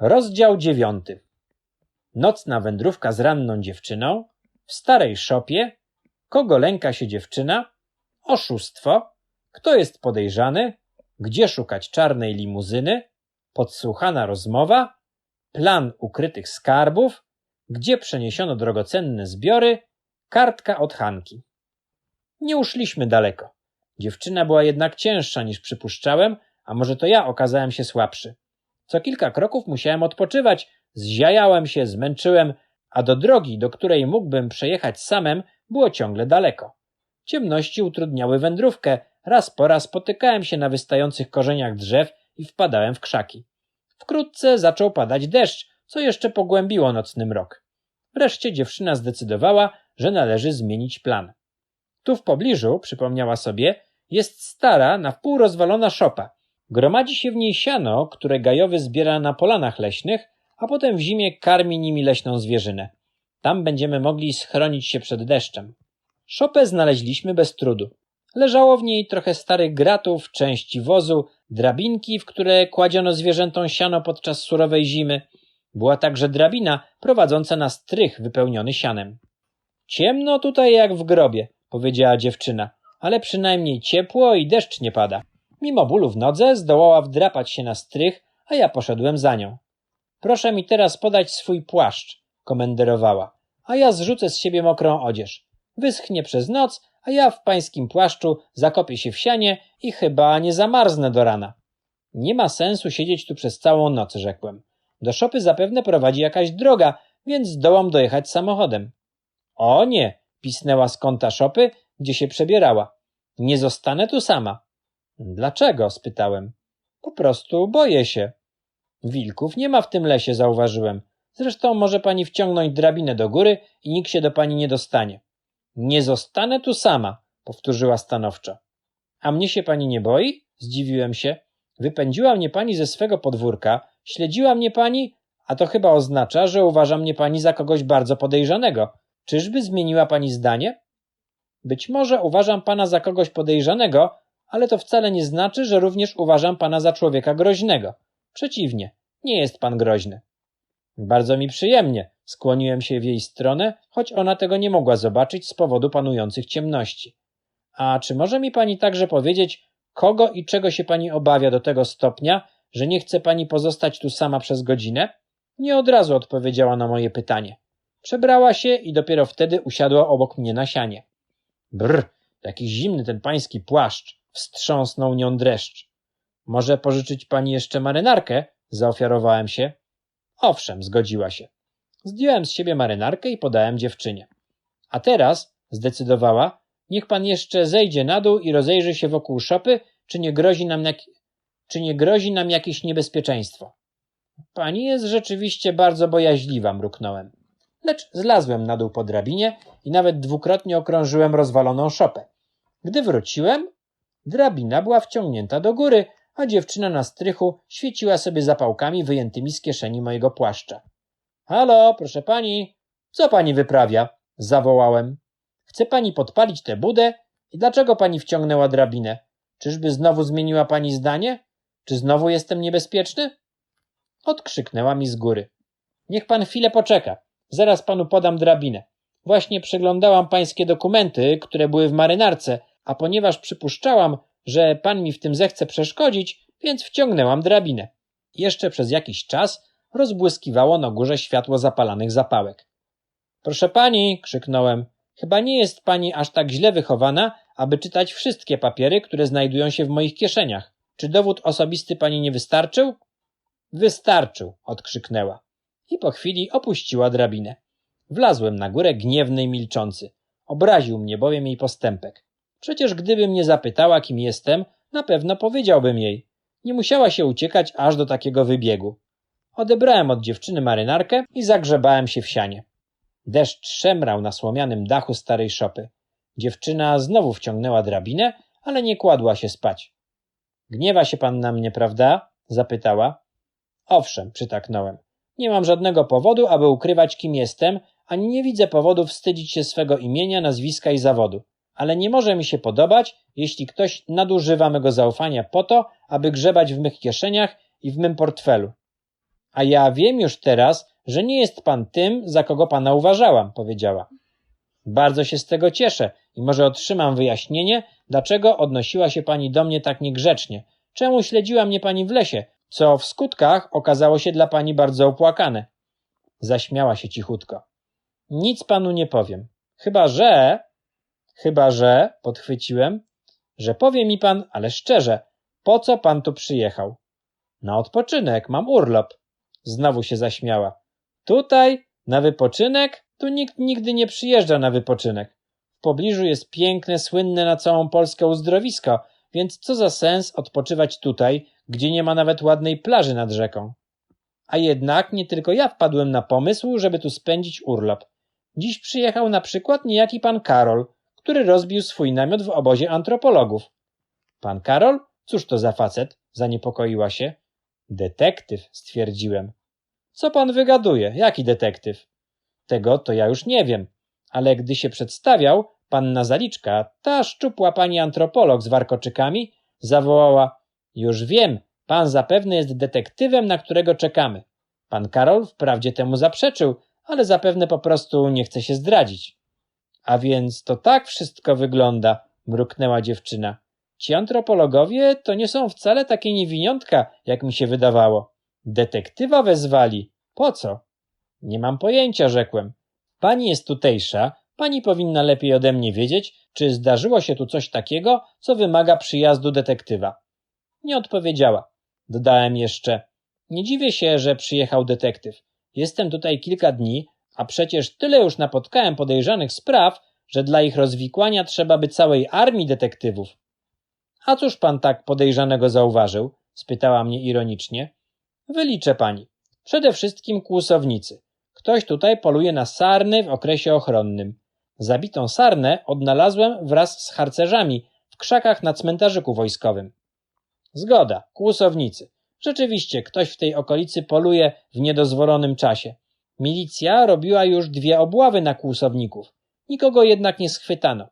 Rozdział dziewiąty. Nocna wędrówka z ranną dziewczyną, w starej szopie, kogo lęka się dziewczyna, oszustwo, kto jest podejrzany, gdzie szukać czarnej limuzyny, podsłuchana rozmowa, plan ukrytych skarbów, gdzie przeniesiono drogocenne zbiory, kartka od Hanki. Nie uszliśmy daleko. Dziewczyna była jednak cięższa niż przypuszczałem, a może to ja okazałem się słabszy. Co kilka kroków musiałem odpoczywać, zziajałem się, zmęczyłem, a do drogi, do której mógłbym przejechać samem, było ciągle daleko. Ciemności utrudniały wędrówkę, raz po raz potykałem się na wystających korzeniach drzew i wpadałem w krzaki. Wkrótce zaczął padać deszcz, co jeszcze pogłębiło nocny mrok. Wreszcie dziewczyna zdecydowała, że należy zmienić plan. Tu w pobliżu, przypomniała sobie, jest stara, na wpół rozwalona szopa. Gromadzi się w niej siano, które gajowy zbiera na polanach leśnych, a potem w zimie karmi nimi leśną zwierzynę. Tam będziemy mogli schronić się przed deszczem. Szopę znaleźliśmy bez trudu. Leżało w niej trochę starych gratów, części wozu, drabinki, w które kładziono zwierzętom siano podczas surowej zimy. Była także drabina prowadząca na strych wypełniony sianem. Ciemno tutaj jak w grobie, powiedziała dziewczyna, ale przynajmniej ciepło i deszcz nie pada. Mimo bólu w nodze zdołała wdrapać się na strych, a ja poszedłem za nią. Proszę mi teraz podać swój płaszcz, komenderowała, a ja zrzucę z siebie mokrą odzież. Wyschnie przez noc, a ja w pańskim płaszczu zakopię się w sianie i chyba nie zamarznę do rana. Nie ma sensu siedzieć tu przez całą noc, rzekłem. Do szopy zapewne prowadzi jakaś droga, więc zdołam dojechać samochodem. O nie, pisnęła z kąta szopy, gdzie się przebierała. Nie zostanę tu sama. Dlaczego? spytałem. Po prostu boję się. Wilków nie ma w tym lesie, zauważyłem. Zresztą może pani wciągnąć drabinę do góry i nikt się do pani nie dostanie. Nie zostanę tu sama, powtórzyła stanowczo. A mnie się pani nie boi? Zdziwiłem się. Wypędziła mnie pani ze swego podwórka, śledziła mnie pani, a to chyba oznacza, że uważa mnie pani za kogoś bardzo podejrzanego. Czyżby zmieniła pani zdanie? Być może uważam pana za kogoś podejrzanego, ale to wcale nie znaczy, że również uważam pana za człowieka groźnego. Przeciwnie, nie jest pan groźny. Bardzo mi przyjemnie, skłoniłem się w jej stronę, choć ona tego nie mogła zobaczyć z powodu panujących ciemności. A czy może mi pani także powiedzieć, kogo i czego się pani obawia do tego stopnia, że nie chce pani pozostać tu sama przez godzinę? Nie od razu odpowiedziała na moje pytanie. Przebrała się i dopiero wtedy usiadła obok mnie na sianie. Brr, jaki zimny ten pański płaszcz, wstrząsnął nią dreszcz. Może pożyczyć pani jeszcze marynarkę? Zaofiarowałem się. Owszem, zgodziła się. Zdjąłem z siebie marynarkę i podałem dziewczynie. A teraz, zdecydowała, niech pan jeszcze zejdzie na dół i rozejrzy się wokół szopy, czy nie grozi nam, jak... czy nie grozi nam jakieś niebezpieczeństwo. Pani jest rzeczywiście bardzo bojaźliwa, mruknąłem. Lecz zlazłem na dół po drabinie i nawet dwukrotnie okrążyłem rozwaloną szopę. Gdy wróciłem, drabina była wciągnięta do góry, a dziewczyna na strychu świeciła sobie zapałkami wyjętymi z kieszeni mojego płaszcza. Halo, proszę pani, co pani wyprawia? zawołałem. Chce pani podpalić tę budę? I dlaczego pani wciągnęła drabinę? Czyżby znowu zmieniła pani zdanie? Czy znowu jestem niebezpieczny? Odkrzyknęła mi z góry. Niech pan chwilę poczeka. Zaraz panu podam drabinę. Właśnie przeglądałam pańskie dokumenty, które były w marynarce, a ponieważ przypuszczałam, że pan mi w tym zechce przeszkodzić, więc wciągnęłam drabinę. Jeszcze przez jakiś czas rozbłyskiwało na górze światło zapalanych zapałek. Proszę pani, krzyknąłem, chyba nie jest pani aż tak źle wychowana, aby czytać wszystkie papiery, które znajdują się w moich kieszeniach. Czy dowód osobisty pani nie wystarczył? Wystarczył, odkrzyknęła. I po chwili opuściła drabinę. Wlazłem na górę gniewny i milczący. Obraził mnie bowiem jej postępek. Przecież gdyby mnie zapytała, kim jestem, na pewno powiedziałbym jej. Nie musiała się uciekać aż do takiego wybiegu. Odebrałem od dziewczyny marynarkę i zagrzebałem się w sianie. Deszcz szemrał na słomianym dachu starej szopy. Dziewczyna znowu wciągnęła drabinę, ale nie kładła się spać. Gniewa się pan na mnie, prawda? zapytała. Owszem, przytaknąłem. Nie mam żadnego powodu, aby ukrywać, kim jestem, ani nie widzę powodu wstydzić się swego imienia, nazwiska i zawodu. Ale nie może mi się podobać, jeśli ktoś nadużywa mego zaufania po to, aby grzebać w mych kieszeniach i w mym portfelu. A ja wiem już teraz, że nie jest pan tym, za kogo pana uważałam, powiedziała. Bardzo się z tego cieszę i może otrzymam wyjaśnienie, dlaczego odnosiła się pani do mnie tak niegrzecznie, czemu śledziła mnie pani w lesie, co w skutkach okazało się dla pani bardzo opłakane. Zaśmiała się cichutko. Nic panu nie powiem. Chyba że, chyba że, podchwyciłem, że powie mi pan, ale szczerze, po co pan tu przyjechał? Na odpoczynek, mam urlop. Znowu się zaśmiała. Tutaj, na wypoczynek? Tu nikt nigdy nie przyjeżdża na wypoczynek. W pobliżu jest piękne, słynne na całą Polskę uzdrowisko, więc co za sens odpoczywać tutaj, gdzie nie ma nawet ładnej plaży nad rzeką? A jednak nie tylko ja wpadłem na pomysł, żeby tu spędzić urlop. Dziś przyjechał na przykład niejaki pan Karol, który rozbił swój namiot w obozie antropologów. Pan Karol? Cóż to za facet? Zaniepokoiła się. Detektyw, stwierdziłem. Co pan wygaduje? Jaki detektyw? Tego to ja już nie wiem, ale gdy się przedstawiał, panna Zaliczka, ta szczupła pani antropolog z warkoczykami, zawołała Już wiem, pan zapewne jest detektywem, na którego czekamy. Pan Karol wprawdzie temu zaprzeczył, ale zapewne po prostu nie chce się zdradzić. A więc to tak wszystko wygląda, mruknęła dziewczyna. Ci antropologowie to nie są wcale takie niewiniątka, jak mi się wydawało. Detektywa wezwali. Po co? Nie mam pojęcia, rzekłem. Pani jest tutejsza, pani powinna lepiej ode mnie wiedzieć, czy zdarzyło się tu coś takiego, co wymaga przyjazdu detektywa. Nie odpowiedziała. Dodałem jeszcze. Nie dziwię się, że przyjechał detektyw. Jestem tutaj kilka dni, a przecież tyle już napotkałem podejrzanych spraw, że dla ich rozwikłania trzeba by całej armii detektywów. A cóż pan tak podejrzanego zauważył? spytała mnie ironicznie. Wyliczę pani. Przede wszystkim kłusownicy. Ktoś tutaj poluje na sarny w okresie ochronnym. Zabitą sarnę odnalazłem wraz z harcerzami w krzakach na cmentarzyku wojskowym. Zgoda, kłusownicy. Rzeczywiście, ktoś w tej okolicy poluje w niedozwolonym czasie. Milicja robiła już dwie obławy na kłusowników. Nikogo jednak nie schwytano.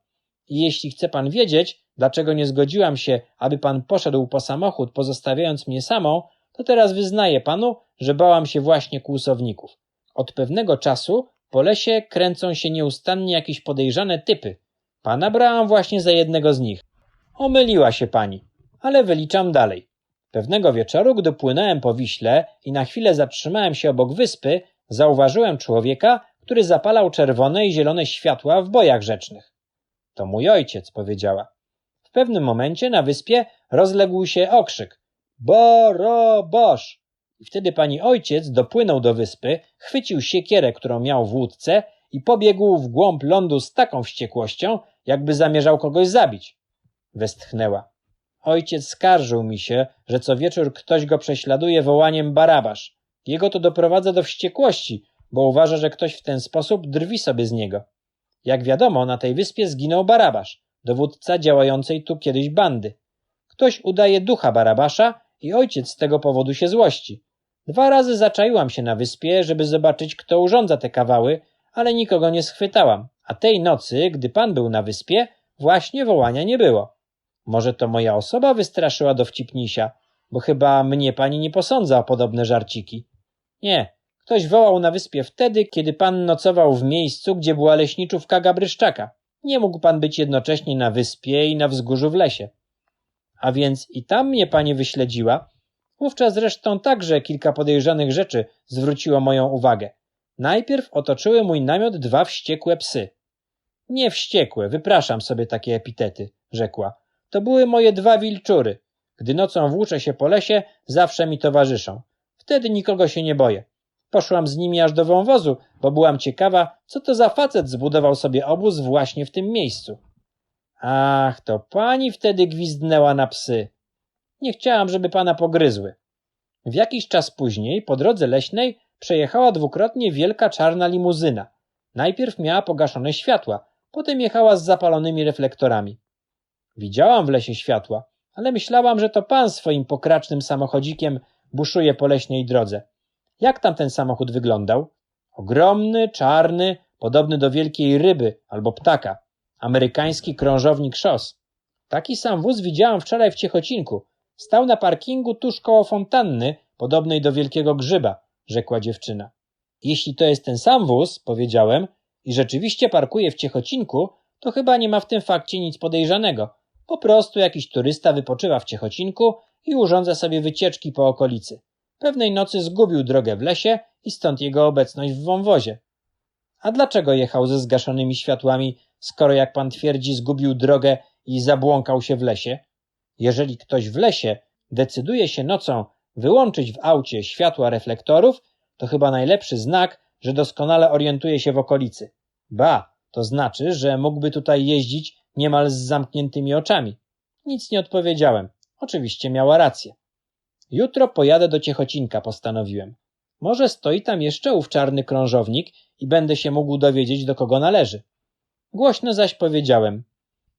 I jeśli chce pan wiedzieć, dlaczego nie zgodziłam się, aby pan poszedł po samochód, pozostawiając mnie samą, to teraz wyznaję panu, że bałam się właśnie kłusowników. Od pewnego czasu po lesie kręcą się nieustannie jakieś podejrzane typy. Pana brałam właśnie za jednego z nich. Omyliła się pani, ale wyliczam dalej. Pewnego wieczoru, gdy płynąłem po Wiśle i na chwilę zatrzymałem się obok wyspy, zauważyłem człowieka, który zapalał czerwone i zielone światła w bojach rzecznych. To mój ojciec, powiedziała. W pewnym momencie na wyspie rozległ się okrzyk. Borobosz! I wtedy pani ojciec dopłynął do wyspy, chwycił siekierę, którą miał w łódce i pobiegł w głąb lądu z taką wściekłością, jakby zamierzał kogoś zabić. Westchnęła. Ojciec skarżył mi się, że co wieczór ktoś go prześladuje wołaniem barabasz. Jego to doprowadza do wściekłości, bo uważa, że ktoś w ten sposób drwi sobie z niego. Jak wiadomo, na tej wyspie zginął Barabasz, dowódca działającej tu kiedyś bandy. Ktoś udaje ducha Barabasza i ojciec z tego powodu się złości. Dwa razy zaczaiłam się na wyspie, żeby zobaczyć, kto urządza te kawały, ale nikogo nie schwytałam, a tej nocy, gdy pan był na wyspie, właśnie wołania nie było. Może to moja osoba wystraszyła dowcipnisia, bo chyba mnie pani nie posądza o podobne żarciki. Nie, ktoś wołał na wyspie wtedy, kiedy pan nocował w miejscu, gdzie była leśniczówka Gabryszczaka. Nie mógł pan być jednocześnie na wyspie i na wzgórzu w lesie. A więc i tam mnie pani wyśledziła. Wówczas zresztą także kilka podejrzanych rzeczy zwróciło moją uwagę. Najpierw otoczyły mój namiot dwa wściekłe psy. Nie wściekłe, wypraszam sobie takie epitety, rzekła. To były moje dwa wilczury. Gdy nocą włóczę się po lesie, zawsze mi towarzyszą. Wtedy nikogo się nie boję. Poszłam z nimi aż do wąwozu, bo byłam ciekawa, co to za facet zbudował sobie obóz właśnie w tym miejscu. Ach, to pani wtedy gwizdnęła na psy. Nie chciałam, żeby pana pogryzły. W jakiś czas później, po drodze leśnej, przejechała dwukrotnie wielka czarna limuzyna. Najpierw miała pogaszone światła, potem jechała z zapalonymi reflektorami. Widziałam w lesie światła, ale myślałam, że to pan swoim pokracznym samochodzikiem buszuje po leśnej drodze. Jak tam ten samochód wyglądał? Ogromny, czarny, podobny do wielkiej ryby albo ptaka. Amerykański krążownik szos. Taki sam wóz widziałam wczoraj w Ciechocinku. Stał na parkingu tuż koło fontanny, podobnej do wielkiego grzyba. rzekła dziewczyna. Jeśli to jest ten sam wóz, powiedziałem, i rzeczywiście parkuje w Ciechocinku, to chyba nie ma w tym fakcie nic podejrzanego. Po prostu jakiś turysta wypoczywa w Ciechocinku i urządza sobie wycieczki po okolicy. Pewnej nocy zgubił drogę w lesie i stąd jego obecność w wąwozie. A dlaczego jechał ze zgaszonymi światłami, skoro jak pan twierdzi, zgubił drogę i zabłąkał się w lesie? Jeżeli ktoś w lesie decyduje się nocą wyłączyć w aucie światła reflektorów, to chyba najlepszy znak, że doskonale orientuje się w okolicy. Ba, to znaczy, że mógłby tutaj jeździć niemal z zamkniętymi oczami. Nic nie odpowiedziałem. Oczywiście miała rację. Jutro pojadę do Ciechocinka, postanowiłem. Może stoi tam jeszcze ów czarny krążownik i będę się mógł dowiedzieć, do kogo należy. Głośno zaś powiedziałem.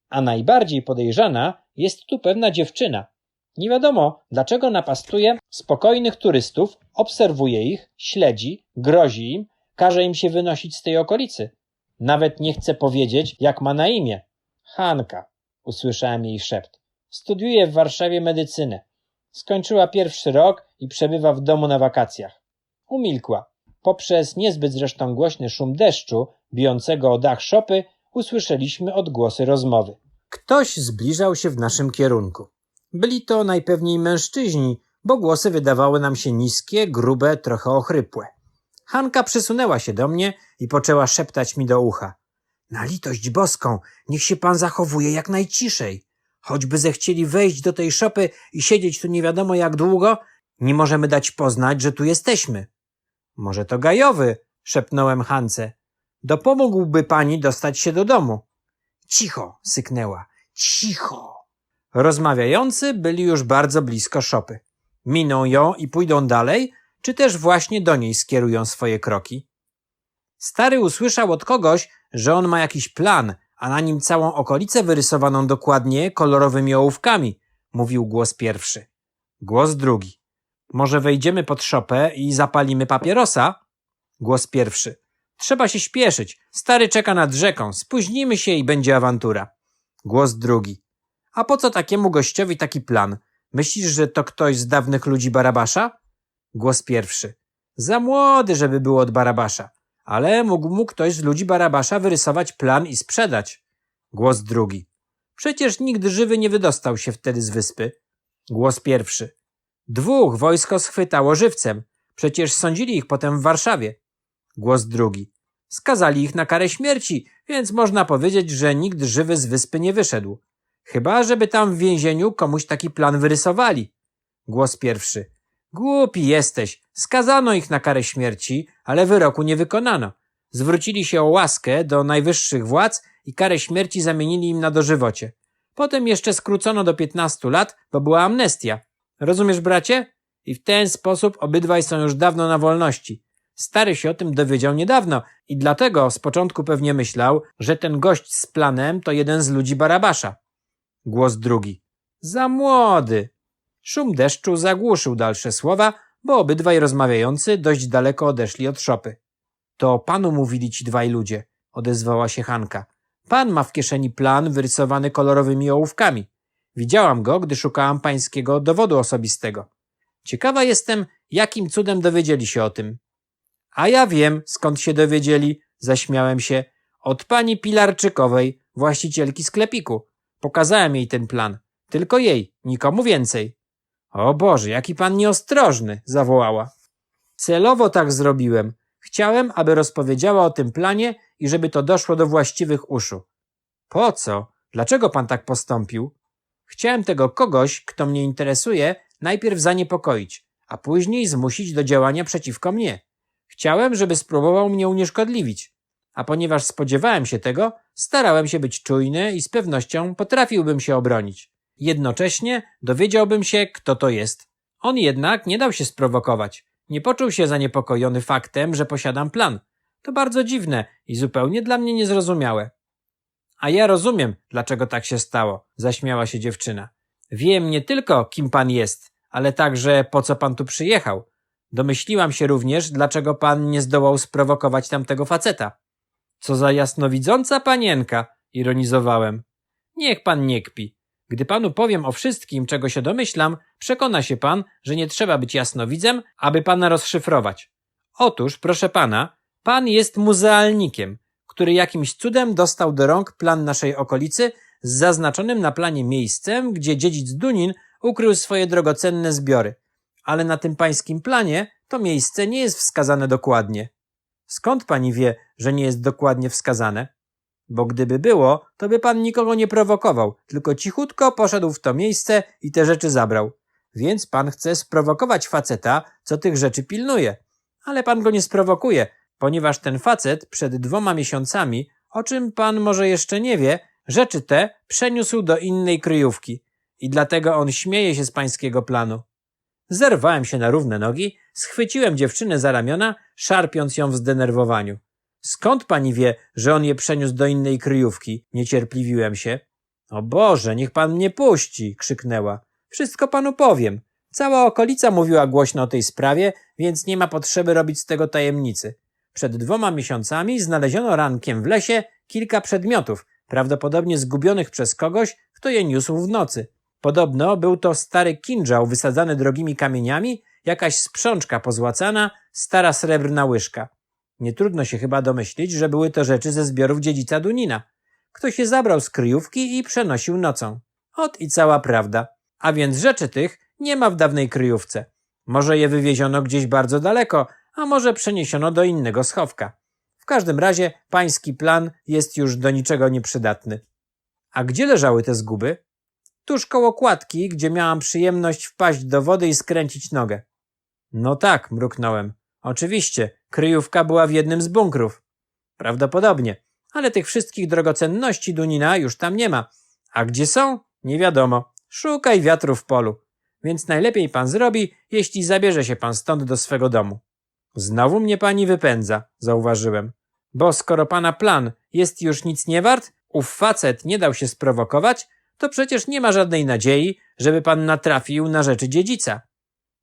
A najbardziej podejrzana jest tu pewna dziewczyna. Nie wiadomo, dlaczego napastuje spokojnych turystów, obserwuje ich, śledzi, grozi im, każe im się wynosić z tej okolicy. Nawet nie chce powiedzieć, jak ma na imię. Hanka, usłyszałem jej szept. Studiuje w Warszawie medycynę. Skończyła pierwszy rok i przebywa w domu na wakacjach. Umilkła. Poprzez niezbyt zresztą głośny szum deszczu, bijącego o dach szopy, usłyszeliśmy odgłosy rozmowy. Ktoś zbliżał się w naszym kierunku. Byli to najpewniej mężczyźni, bo głosy wydawały nam się niskie, grube, trochę ochrypłe. Hanka przysunęła się do mnie i poczęła szeptać mi do ucha. Na litość boską, niech się pan zachowuje jak najciszej. Choćby zechcieli wejść do tej szopy i siedzieć tu nie wiadomo jak długo, nie możemy dać poznać, że tu jesteśmy. Może to gajowy, szepnąłem Hance. Dopomógłby pani dostać się do domu. Cicho, syknęła. Cicho. Rozmawiający byli już bardzo blisko szopy. Miną ją i pójdą dalej, czy też właśnie do niej skierują swoje kroki. Stary usłyszał od kogoś, że on ma jakiś plan, a na nim całą okolicę wyrysowaną dokładnie kolorowymi ołówkami, mówił głos pierwszy. Głos drugi. Może wejdziemy pod szopę i zapalimy papierosa? Głos pierwszy. Trzeba się śpieszyć. Stary czeka nad rzeką. Spóźnimy się i będzie awantura. Głos drugi. A po co takiemu gościowi taki plan? Myślisz, że to ktoś z dawnych ludzi Barabasza? Głos pierwszy. Za młody, żeby był od Barabasza. Ale mógł mu ktoś z ludzi Barabasza wyrysować plan i sprzedać. Głos drugi. Przecież nikt żywy nie wydostał się wtedy z wyspy. Głos pierwszy. Dwóch wojsko schwytało żywcem. Przecież sądzili ich potem w Warszawie. Głos drugi. Skazali ich na karę śmierci, więc można powiedzieć, że nikt żywy z wyspy nie wyszedł. Chyba, żeby tam w więzieniu komuś taki plan wyrysowali. Głos pierwszy. Głupi jesteś. Skazano ich na karę śmierci, ale wyroku nie wykonano. Zwrócili się o łaskę do najwyższych władz i karę śmierci zamienili im na dożywocie. Potem jeszcze skrócono do 15 lat, bo była amnestia. Rozumiesz, bracie? I w ten sposób obydwaj są już dawno na wolności. Stary się o tym dowiedział niedawno i dlatego z początku pewnie myślał, że ten gość z planem to jeden z ludzi Barabasza. Głos drugi. Za młody. Szum deszczu zagłuszył dalsze słowa, bo obydwaj rozmawiający dość daleko odeszli od szopy. To panu mówili ci dwaj ludzie, odezwała się Hanka. Pan ma w kieszeni plan wyrysowany kolorowymi ołówkami. Widziałam go, gdy szukałam pańskiego dowodu osobistego. Ciekawa jestem, jakim cudem dowiedzieli się o tym. A ja wiem, skąd się dowiedzieli, zaśmiałem się. Od pani Pilarczykowej, właścicielki sklepiku. Pokazałem jej ten plan. Tylko jej, nikomu więcej. O Boże, jaki pan nieostrożny, zawołała. Celowo tak zrobiłem. Chciałem, aby rozpowiedziała o tym planie i żeby to doszło do właściwych uszu. Po co? Dlaczego pan tak postąpił? Chciałem tego kogoś, kto mnie interesuje, najpierw zaniepokoić, a później zmusić do działania przeciwko mnie. Chciałem, żeby spróbował mnie unieszkodliwić. A ponieważ spodziewałem się tego, starałem się być czujny i z pewnością potrafiłbym się obronić. Jednocześnie dowiedziałbym się, kto to jest. On jednak nie dał się sprowokować. Nie poczuł się zaniepokojony faktem, że posiadam plan. To bardzo dziwne i zupełnie dla mnie niezrozumiałe. A ja rozumiem, dlaczego tak się stało, zaśmiała się dziewczyna. Wiem nie tylko, kim pan jest, ale także po co pan tu przyjechał. Domyśliłam się również, dlaczego pan nie zdołał sprowokować tamtego faceta. Co za jasnowidząca panienka, ironizowałem. Niech pan nie kpi. Gdy panu powiem o wszystkim, czego się domyślam, przekona się pan, że nie trzeba być jasnowidzem, aby pana rozszyfrować. Otóż, proszę pana, pan jest muzealnikiem, który jakimś cudem dostał do rąk plan naszej okolicy z zaznaczonym na planie miejscem, gdzie dziedzic Dunin ukrył swoje drogocenne zbiory. Ale na tym pańskim planie to miejsce nie jest wskazane dokładnie. Skąd pani wie, że nie jest dokładnie wskazane? Bo gdyby było, to by pan nikogo nie prowokował, tylko cichutko poszedł w to miejsce i te rzeczy zabrał. Więc pan chce sprowokować faceta, co tych rzeczy pilnuje. Ale pan go nie sprowokuje, ponieważ ten facet przed dwoma miesiącami, o czym pan może jeszcze nie wie, rzeczy te przeniósł do innej kryjówki. I dlatego on śmieje się z pańskiego planu. Zerwałem się na równe nogi, schwyciłem dziewczynę za ramiona, szarpiąc ją w zdenerwowaniu. Skąd pani wie, że on je przeniósł do innej kryjówki? Niecierpliwiłem się. O Boże, niech pan mnie puści, krzyknęła. Wszystko panu powiem. Cała okolica mówiła głośno o tej sprawie, więc nie ma potrzeby robić z tego tajemnicy. Przed dwoma miesiącami znaleziono rankiem w lesie kilka przedmiotów, prawdopodobnie zgubionych przez kogoś, kto je niósł w nocy. Podobno był to stary kinżał wysadzany drogimi kamieniami, jakaś sprzączka pozłacana, stara srebrna łyżka. Nie trudno się chyba domyślić, że były to rzeczy ze zbiorów dziedzica Dunina. Ktoś je zabrał z kryjówki i przenosił nocą. Ot i cała prawda. A więc rzeczy tych nie ma w dawnej kryjówce. Może je wywieziono gdzieś bardzo daleko, a może przeniesiono do innego schowka. W każdym razie pański plan jest już do niczego nieprzydatny. A gdzie leżały te zguby? Tuż koło kładki, gdzie miałam przyjemność wpaść do wody i skręcić nogę. No tak, mruknąłem. Oczywiście, kryjówka była w jednym z bunkrów. Prawdopodobnie, ale tych wszystkich drogocenności Dunina już tam nie ma. A gdzie są? Nie wiadomo. Szukaj wiatru w polu. Więc najlepiej pan zrobi, jeśli zabierze się pan stąd do swego domu. Znowu mnie pani wypędza, zauważyłem. Bo skoro pana plan jest już nic nie wart, ów facet nie dał się sprowokować, to przecież nie ma żadnej nadziei, żeby pan natrafił na rzeczy dziedzica.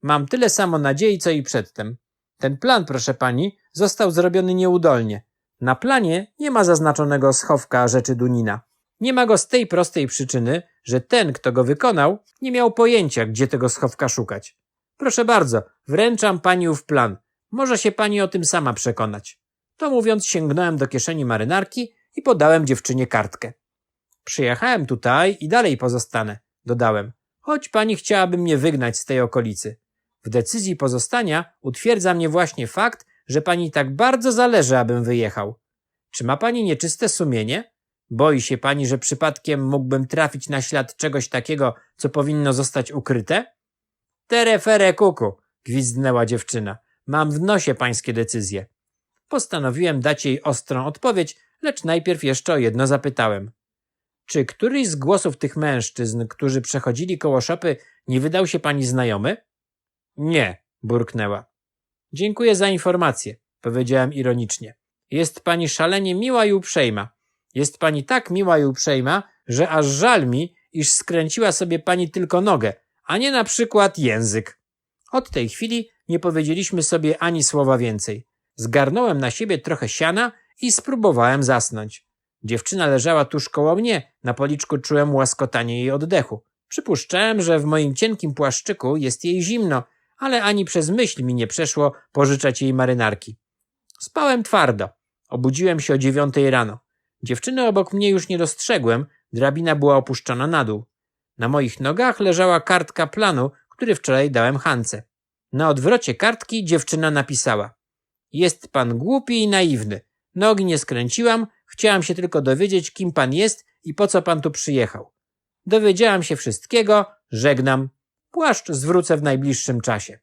Mam tyle samo nadziei, co i przedtem. Ten plan, proszę pani, został zrobiony nieudolnie. Na planie nie ma zaznaczonego schowka rzeczy Dunina. Nie ma go z tej prostej przyczyny, że ten, kto go wykonał, nie miał pojęcia, gdzie tego schowka szukać. Proszę bardzo, wręczam pani ów plan. Może się pani o tym sama przekonać. To mówiąc, sięgnąłem do kieszeni marynarki i podałem dziewczynie kartkę. Przyjechałem tutaj i dalej pozostanę, dodałem, choć pani chciałaby mnie wygnać z tej okolicy. W decyzji pozostania utwierdza mnie właśnie fakt, że pani tak bardzo zależy, abym wyjechał. Czy ma pani nieczyste sumienie? Boi się pani, że przypadkiem mógłbym trafić na ślad czegoś takiego, co powinno zostać ukryte? Terefere kuku, gwizdnęła dziewczyna. Mam w nosie pańskie decyzje. Postanowiłem dać jej ostrą odpowiedź, lecz najpierw jeszcze o jedno zapytałem. Czy któryś z głosów tych mężczyzn, którzy przechodzili koło szopy, nie wydał się pani znajomy? Nie, burknęła. Dziękuję za informację, powiedziałem ironicznie. Jest pani szalenie miła i uprzejma. Jest pani tak miła i uprzejma, że aż żal mi, iż skręciła sobie pani tylko nogę, a nie na przykład język. Od tej chwili nie powiedzieliśmy sobie ani słowa więcej. Zgarnąłem na siebie trochę siana i spróbowałem zasnąć. Dziewczyna leżała tuż koło mnie, na policzku czułem łaskotanie jej oddechu. Przypuszczałem, że w moim cienkim płaszczyku jest jej zimno, ale ani przez myśl mi nie przeszło pożyczać jej marynarki. Spałem twardo. Obudziłem się o dziewiątej rano. Dziewczyny obok mnie już nie dostrzegłem, drabina była opuszczona na dół. Na moich nogach leżała kartka planu, który wczoraj dałem Hance. Na odwrocie kartki dziewczyna napisała: Jest pan głupi i naiwny. Nogi nie skręciłam, chciałam się tylko dowiedzieć, kim pan jest i po co pan tu przyjechał. Dowiedziałam się wszystkiego, żegnam. Płaszcz zwrócę w najbliższym czasie.